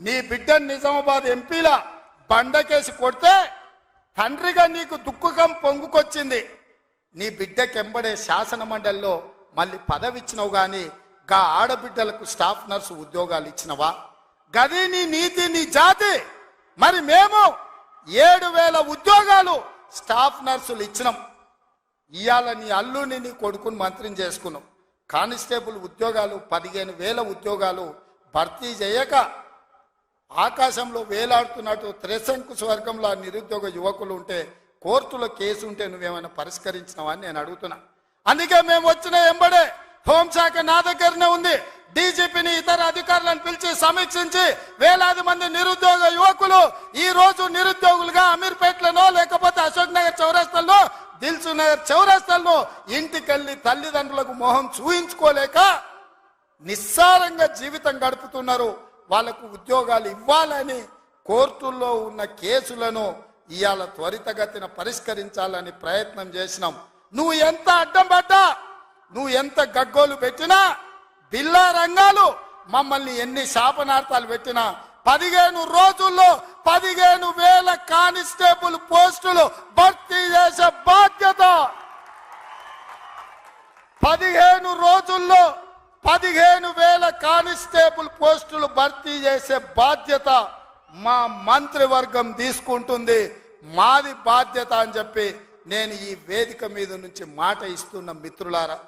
నీ బిడ్డ నిజామాబాద్ ఎంపీల బండకేసి కొడితే తండ్రిగా నీకు దుఃఖకం పొంగుకొచ్చింది. నీ బిడ్డకెంబడే శాసన మండలిలో మళ్ళీ పదవి ఇచ్చినవు కానీ గా ఆడబిడ్డలకు స్టాఫ్ నర్సు ఉద్యోగాలు ఇచ్చినవా? గది నీ నీతి నీ జాతి. మరి మేము ఏడు వేల ఉద్యోగాలు స్టాఫ్ నర్సులు ఇచ్చినాం. ఇవాళ నీ అల్లుని నీ కొడుకుని మంత్రిని చేసుకున్నాం. కానిస్టేబుల్ ఉద్యోగాలు పదిహేను వేల ఉద్యోగాలు భర్తీ చేయక ఆకాశంలో వేలాడుతున్నట్టు త్రెసంకు స్వర్గంలో నిరుద్యోగ యువకులు ఉంటే కోర్టులో కేసు ఉంటే నువ్వేమైనా పరిష్కరించినావా అని నేను అడుగుతున్నా. అందుకే మేము వచ్చిన ఎంబడే హోంశాఖ నా దగ్గరనే ఉంది. డీజీపీని ఇతర అధికారులను పిలిచి సమీక్షించి వేలాది మంది నిరుద్యోగ యువకులు ఈ రోజు నిరుద్యోగులుగా అమీర్పేటలోనో లేకపోతే అశోక్ నగర్ చౌరస్తల్లో దిల్సు నగర్ చౌరస్తల్లో ఇంటికెళ్ళి తల్లిదండ్రులకు మొహం చూయించుకోలేక నిస్సారంగా జీవితం గడుపుతున్నారు. వాళ్ళకు ఉద్యోగాలు ఇవ్వాలని కోర్టుల్లో ఉన్న కేసులను ఇవాళ త్వరితగతిన పరిష్కరించాలని ప్రయత్నం చేసినాం. నువ్వు ఎంత అడ్డం పడ్డా నువ్వు ఎంత గగ్గోలు పెట్టినా బిల్లా రంగాలు మమ్మల్ని ఎన్ని శాపనార్థాలు పెట్టినా పదిహేను రోజుల్లో పదిహేను వేల కానిస్టేబుల్ పోస్టులు భర్తీ చేసే బాధ్యత. పదిహేను రోజుల్లో పదిహేను వేల కానిస్టేబుల్ పోస్టులు భర్తీ చేసే బాధ్యత మా మంత్రివర్గం తీసుకుంటుంది. మాది బాధ్యత అని చెప్పి నేను ఈ వేదిక మీద నుంచి మాట ఇస్తున్న మిత్రులారా.